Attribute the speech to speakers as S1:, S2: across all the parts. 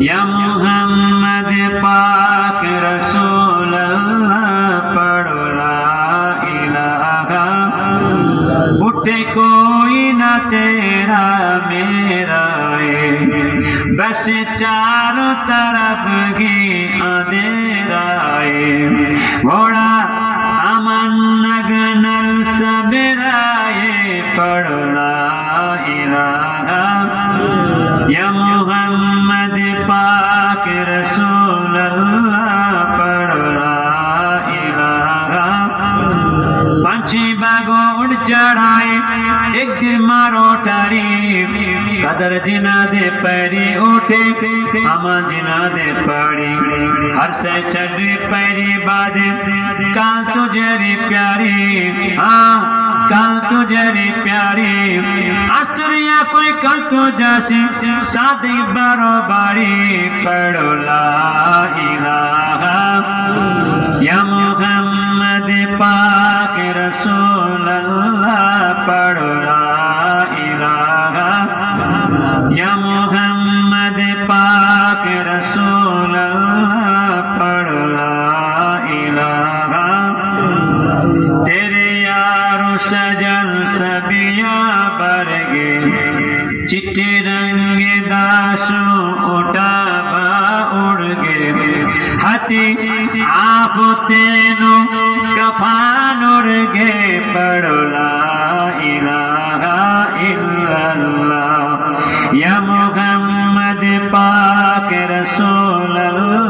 S1: یا محمد پاک رسول اللہ پڑھو لا الہ اٹھے کوئی نہ تیرا میرا بس چاروں طرف گی মুহাম্মদ পাক রসুল পাঁচি বাগো উড় চড়ায়, একদিন মারো তারিফ কদর জিনাদে পেরি উঠে আমা জিনাদে পড়ি हर से चढ़ परी बाद का तुझे प्यारी हाँ काल तुझरे प्यारे आश्चर्य कोई कर तो जासी सादी बारो बारी पढ़ो ला इलाहा या मुहम्मद पाक रसूल चिट्टे रंग दासों ओटा का उड़ गए हती आप तेनो कफान उड़ गए पड़ोला इलाहा इल्लल्लाह या मुहम्मद पाक रसूल अल्लाह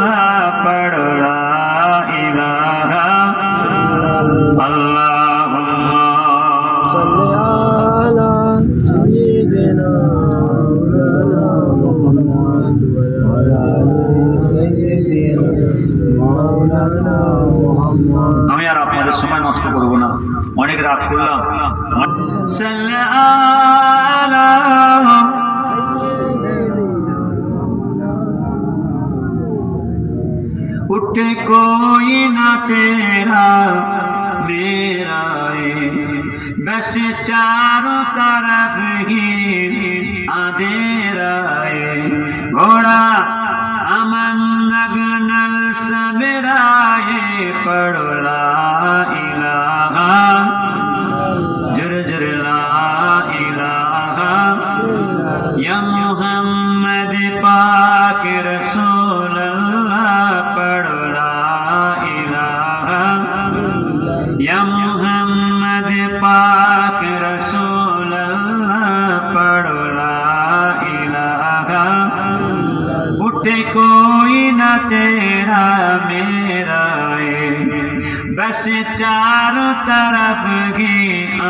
S1: আমি আর আপনাদের সময় নষ্ট করব না। অনেক রাত করলাম। উঠে কই না তেরা, মেরাই। বেশ চারো তারা ही आधेरा या मोहम्मद, पाक रसूल पढ़ो ला इलाहा या मोहम्मद, पाक रसूल पढ़ो ला इलाहा उठे कोई ना तेरा मेरा है बस चारों तरफ़ की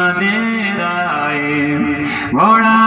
S1: अंधेरा है घोड़ा